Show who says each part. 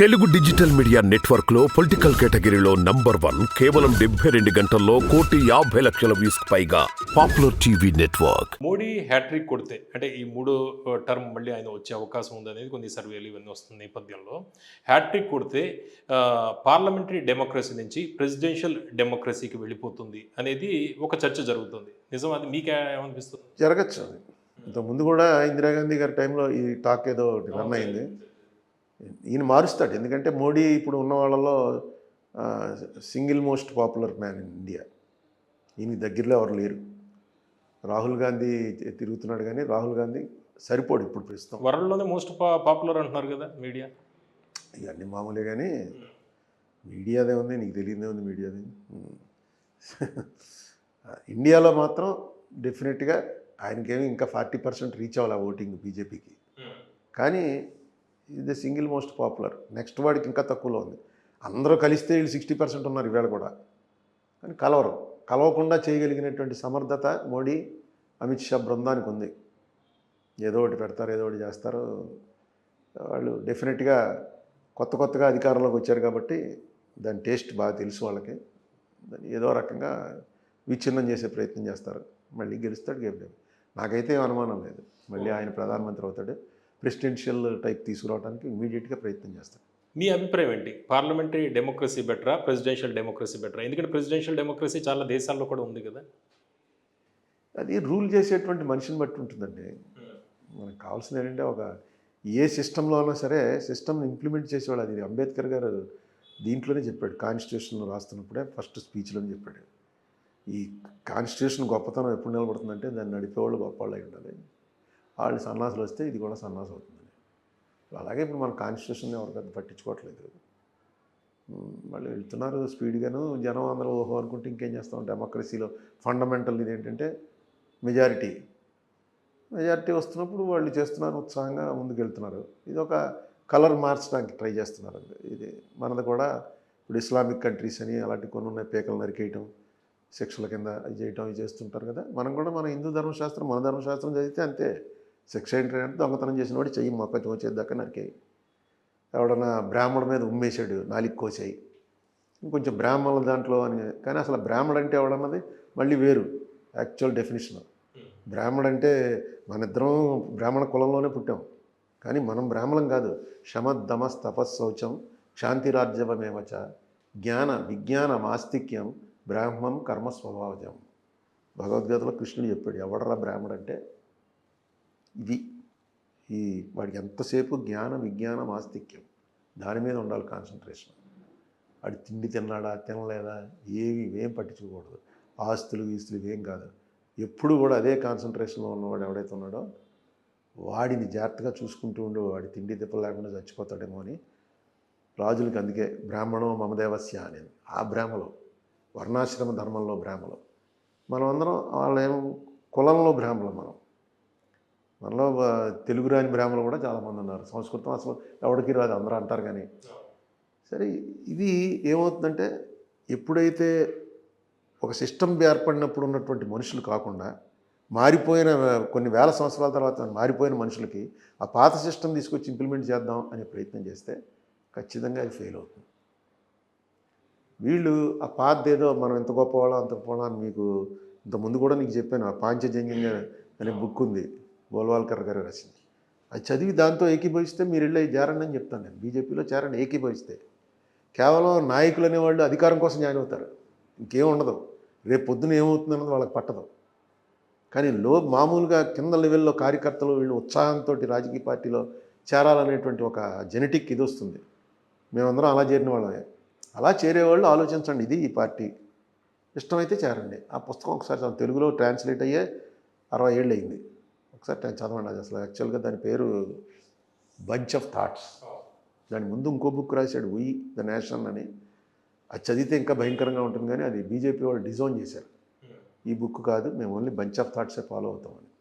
Speaker 1: Telugu digital media నెట్వర్క్లో political కేటగిరీలో number one కేవలం డెబ్బై రెండు గంటల్లో కోటి యాభై లక్షల వ్యూస్ పైగా popular TV network.
Speaker 2: Modi hattrick కొడితే అంటే ఈ మూడో టర్మ్ మళ్ళీ ఆయన వచ్చే అవకాశం ఉందనేది కొన్ని సర్వేలు ఇవన్నీ వస్తున్న నేపథ్యంలో హ్యాట్రిక్ కొడితే పార్లమెంటరీ డెమోక్రసీ నుంచి ప్రెసిడెన్షియల్ డెమోక్రసీకి వెళ్ళిపోతుంది అనేది ఒక చర్చ జరుగుతుంది. నిజం అది మీకే ఏమనిపిస్తుంది?
Speaker 3: జరగచ్చు ఇంతకుముందు కూడా ఇందిరాగాంధీ గారి టైంలో ఈ టాక్ ఏదో రన్ అయింది. ఈయన మారుస్తాడు. ఎందుకంటే మోడీ ఇప్పుడు ఉన్న వాళ్ళలో single most popular man in India. ఈయన దగ్గరలో ఎవరు లేరు. రాహుల్ గాంధీ తిరుగుతున్నాడు కానీ రాహుల్ గాంధీ సరిపోడు ఇప్పుడు ప్రస్తుతం.
Speaker 2: వరల్డ్లోనే మోస్ట్ పాపులర్ అంటున్నారు కదా మీడియా?
Speaker 3: ఇవన్నీ మామూలే కానీ మీడియాదే ఉంది నీకు తెలియదే ఉంది మీడియాది. ఇండియాలో మాత్రం డెఫినెట్గా ఆయనకేమి ఇంకా ఫార్టీ పర్సెంట్ రీచ్ అవ్వాలి ఓటింగ్ బీజేపీకి. కానీ ఇది సింగిల్ మోస్ట్ పాపులర్. నెక్స్ట్ వాడికి ఇంకా తక్కువలో ఉంది. అందరూ కలిస్తే వీళ్ళు సిక్స్టీ పర్సెంట్ ఉన్నారు ఇవాళ కూడా. కానీ కలవరు. కలవకుండా చేయగలిగినటువంటి సమర్థత మోడీ అమిత్ షా బృందానికి ఉంది. ఏదో ఒకటి పెడతారు ఏదో ఒకటి చేస్తారు. వాళ్ళు డెఫినెట్గా కొత్త కొత్తగా అధికారంలోకి వచ్చారు కాబట్టి దాని టేస్ట్ బాగా తెలుసు వాళ్ళకి. దాన్ని ఏదో రకంగా విచ్ఛిన్నం చేసే ప్రయత్నం చేస్తారు. మళ్ళీ గెలుస్తాడు గెలిపాడు నాకైతే ఏం అనుమానం లేదు. మళ్ళీ ఆయన ప్రధానమంత్రి అవుతాడు. ప్రెసిడెన్షియల్ టైప్ తీసుకురావడానికి ఇమీడియట్గా ప్రయత్నం చేస్తాడు
Speaker 2: మీ అభిప్రాయం ఏంటి? పార్లమెంటరీ డెమోక్రసీ బెటరా ప్రెసిడెన్షియల్ డెమోక్రసీ బెటరా? ఎందుకంటే ప్రెసిడెన్షియల్ డెమోక్రసీ చాలా దేశాల్లో కూడా ఉంది కదా.
Speaker 3: అది రూల్ చేసేటువంటి మనిషిని బట్టి ఉంటుందండి. మనకు కావాల్సింది ఏంటంటే ఒక ఏ సిస్టంలో అయినా సరే సిస్టమ్ని ఇంప్లిమెంట్ చేసేవాళ్ళు అది. అంబేద్కర్ గారు దీంట్లోనే చెప్పాడు. కాన్స్టిట్యూషన్ రాస్తున్నప్పుడే ఫస్ట్ స్పీచ్లోనే చెప్పాడు. ఈ కాన్స్టిట్యూషన్ గొప్పతనం ఎప్పుడు నిలబడుతుందంటే దాన్ని నడిపేవాళ్ళు గొప్పవాళ్ళు అయి ఉండాలి. వాళ్ళు సన్నాసులు వస్తే ఇది కూడా సన్నాసం అవుతుందని. అలాగే ఇప్పుడు మన కాన్స్టిట్యూషన్ ఎవరు పెద్ద పట్టించుకోవట్లేదు. వాళ్ళు మళ్ళీ వెళ్తున్నారు స్పీడ్గాను జనం అందరూ ఓహో అనుకుంటే ఇంకేం చేస్తాం? డెమోక్రసీలో ఫండమెంటల్ ఇది ఏంటంటే మెజారిటీ. మెజారిటీ వస్తున్నప్పుడు వాళ్ళు చేస్తున్నారు ఉత్సాహంగా ముందుకు వెళ్తున్నారు ఇది ఒక కలర్ మార్చడానికి ట్రై చేస్తున్నారు. ఇది మనది కూడా ఇప్పుడు ఇస్లామిక్ కంట్రీస్ అని అలాంటి కొన్ని ఉన్నాయి పీకలు నరికేయటం శిక్షల కింద చేయటం ఇవి చేస్తుంటారు కదా. మనం కూడా మన హిందూ ధర్మశాస్త్రం మన ధర్మశాస్త్రం చదివితే అంతే. శిక్ష ఏంటంటే దొంగతనం చేసిన వాడు చెయ్యి మొక్క చోచేద్దాకా నరికేయి. ఎవడన్నా బ్రాహ్మణ మీద ఉమ్మేశాడు నాలికి కోసాయి. ఇంకొంచెం బ్రాహ్మణుల దాంట్లో అని కానీ అసలు బ్రాహ్మణ అంటే ఎవడన్నది మళ్ళీ వేరు యాక్చువల్ డెఫినేషన్. బ్రాహ్మణ అంటే మనిద్దరం బ్రాహ్మణ కులంలోనే పుట్టాం. కానీ మనం బ్రాహ్మణం కాదు. శమద్దమస్ తపస్సౌచం క్షాంతిరాజ్యవమేవచ జ్ఞాన విజ్ఞాన మాస్తిక్యం బ్రాహ్మం కర్మ స్వభావజం భగవద్గీతలో కృష్ణుడు చెప్పాడు ఎవడరా బ్రాహ్మడు అంటే ఇది ఈ వాడికి ఎంతసేపు జ్ఞాన విజ్ఞానం ఆస్తిక్యం దాని మీద ఉండాలి కాన్సన్ట్రేషన్ వాడు తిండి తిన్నాడా తినలేదా? ఏవి ఏం పట్టించుకోకూడదు. ఆస్తులు వీస్తులు ఏం కాదు. ఎప్పుడు కూడా అదే కాన్సన్ట్రేషన్లో ఉన్నవాడు ఎవడైతే ఉన్నాడో వాడిని జాగ్రత్తగా చూసుకుంటూ ఉండి. వాడి తిండి తిప్పలు లేకుండా చచ్చిపోతాడేమో అని రాజులకి అందుకే బ్రాహ్మణం మమదేవస్య అనేది. ఆ బ్రాహ్మలో వర్ణాశ్రమ ధర్మంలో బ్రాహ్మలో. మనం అందరం వాళ్ళేం కులంలో బ్రాహ్మలు మనం. మనలో తెలుగు రాని బ్రాహ్మణులు కూడా చాలామంది ఉన్నారు. సంస్కృతం అసలు ఎవరికి రాదు అందరూ అంటారు కానీ. సరే ఇది ఏమవుతుందంటే ఎప్పుడైతే ఒక సిస్టమ్ ఏర్పడినప్పుడు ఉన్నటువంటి మనుషులు కాకుండా మారిపోయిన కొన్ని వేల సంవత్సరాల తర్వాత మారిపోయిన మనుషులకి ఆ పాత సిస్టమ్ తీసుకొచ్చి ఇంప్లిమెంట్ చేద్దాం అనే ప్రయత్నం చేస్తే ఖచ్చితంగా అది ఫెయిల్ అవుతుంది. వీళ్ళు ఆ పాత ఏదో మనం ఎంత గొప్పవాళ్ళం అంత గొప్పవాళ్ళం మీకు ఇంత ముందు కూడా నీకు చెప్పాను ఆ పాంచజన్యం అనే బుక్ ఉంది. గోల్వాల్కర్ గారు రాసింది. అది చదివి దాంతో ఏకీభవిస్తే మీరు వెళ్ళి చేరండి అని చెప్తాను నేను. బీజేపీలో చేరండి ఏకీభవిస్తే కేవలం నాయకులు అనేవాళ్ళు అధికారం కోసం జాయిన్ అవుతారు. ఇంకేం ఉండదు. రేపు పొద్దున ఏమవుతుంది అన్నది వాళ్ళకి పట్టదు. కానీ లో మామూలుగా కింద లెవెల్లో కార్యకర్తలు వీళ్ళు ఉత్సాహంతో రాజకీయ పార్టీలో చేరాలనేటువంటి ఒక జెనెటిక్ ఇది వస్తుంది. మేమందరం అలా చేరిన వాళ్ళమే. అలా చేరేవాళ్ళు ఆలోచించండి. ఇది ఈ పార్టీ. ఇష్టమైతే చేరండి. ఆ పుస్తకం ఒకసారి తెలుగులో ట్రాన్స్లేట్ అయ్యే అరవై ఏళ్ళు అయింది. ఒకసారి ట్రా- చదవండి అసలు యాక్చువల్గా దాని పేరు బంచ్ ఆఫ్ థాట్స్. దాని ముందు ఇంకో బుక్ రాశాడు వీ ద నేషన్ అని. అది చదివితే ఇంకా భయంకరంగా ఉంటుంది కానీ అది బీజేపీ వాళ్ళు డిజైన్ చేశారు. ఈ బుక్ కాదు మేము ఓన్లీ బంచ్ ఆఫ్ థాట్సే ఫాలో అవుతామని